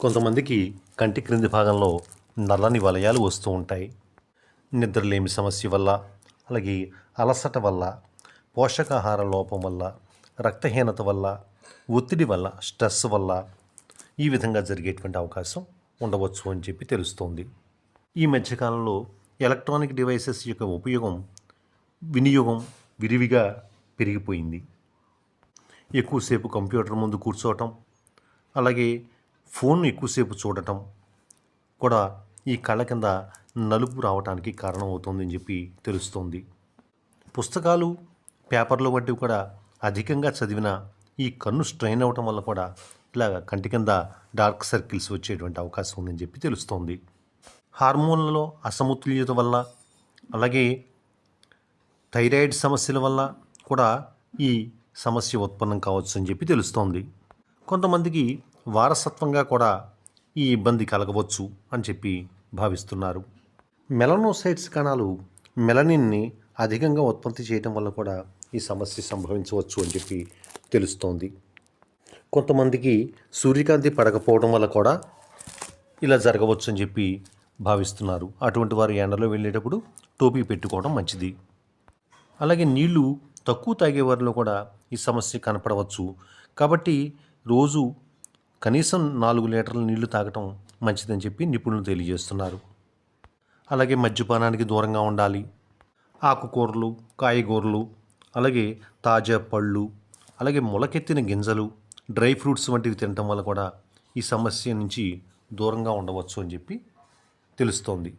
కొంతమందికి కంటి క్రింది భాగంలో నల్లని వలయాలు వస్తూ ఉంటాయి. నిద్రలేమి సమస్య వల్ల అలాగే అలసట వల్ల పోషకాహార లోపం వల్ల రక్తహీనత వల్ల ఒత్తిడి వల్ల స్ట్రెస్ వల్ల ఈ విధంగా జరిగేటువంటి అవకాశం ఉండవచ్చు అని చెప్పి తెలుస్తోంది. ఈ మధ్యకాలంలో ఎలక్ట్రానిక్ డివైసెస్ యొక్క ఉపయోగం వినియోగం విరివిగా పెరిగిపోయింది. ఎక్కువసేపు కంప్యూటర్ ముందు కూర్చోవటం అలాగే ఫోన్ ఎక్కువసేపు చూడటం కూడా ఈ కళ్ళ కింద నలుపు రావడానికి కారణమవుతుందని చెప్పి తెలుస్తోంది. పుస్తకాలు పేపర్లు వంటివి కూడా అధికంగా చదివిన ఈ కన్ను స్ట్రెయిన్ అవ్వటం వల్ల కూడా ఇలాగ కంటి కింద డార్క్ సర్కిల్స్ వచ్చేటువంటి అవకాశం ఉందని చెప్పి తెలుస్తోంది. హార్మోన్లలో అసమతుల్యత వల్ల అలాగే థైరాయిడ్ సమస్యల వల్ల కూడా ఈ సమస్య ఉత్పన్నం కావచ్చు అని చెప్పి తెలుస్తోంది. కొంతమందికి వారసత్వంగా కూడా ఈ ఇబ్బంది కలగవచ్చు అని చెప్పి భావిస్తున్నారు. మెలనోసైట్స్ కణాలు మెలనిన్ని అధికంగా ఉత్పత్తి చేయడం వల్ల కూడా ఈ సమస్య సంభవించవచ్చు అని చెప్పి తెలుస్తోంది. కొంతమందికి సూర్యకాంతి పడకపోవడం వల్ల కూడా ఇలా జరగవచ్చు అని చెప్పి భావిస్తున్నారు. అటువంటి వారు ఎండలో వెళ్ళేటప్పుడు టోపీ పెట్టుకోవడం మంచిది. అలాగే నీళ్ళు తక్కువ తాగే వారిలో కూడా ఈ సమస్య కనపడవచ్చు. కాబట్టి రోజు కనీసం నాలుగు లీటర్ల నీళ్ళు తాగటం మంచిదని చెప్పి నిపుణులు తెలియజేస్తున్నారు. అలాగే మద్యపానానికి దూరంగా ఉండాలి. ఆకుకూరలు కాయగూరలు అలాగే తాజా పళ్ళు అలాగే మొలకెత్తిన గింజలు డ్రై ఫ్రూట్స్ వంటివి తినటం వల్ల కూడా ఈ సమస్య నుంచి దూరంగా ఉండవచ్చు అని చెప్పి తెలుస్తోంది.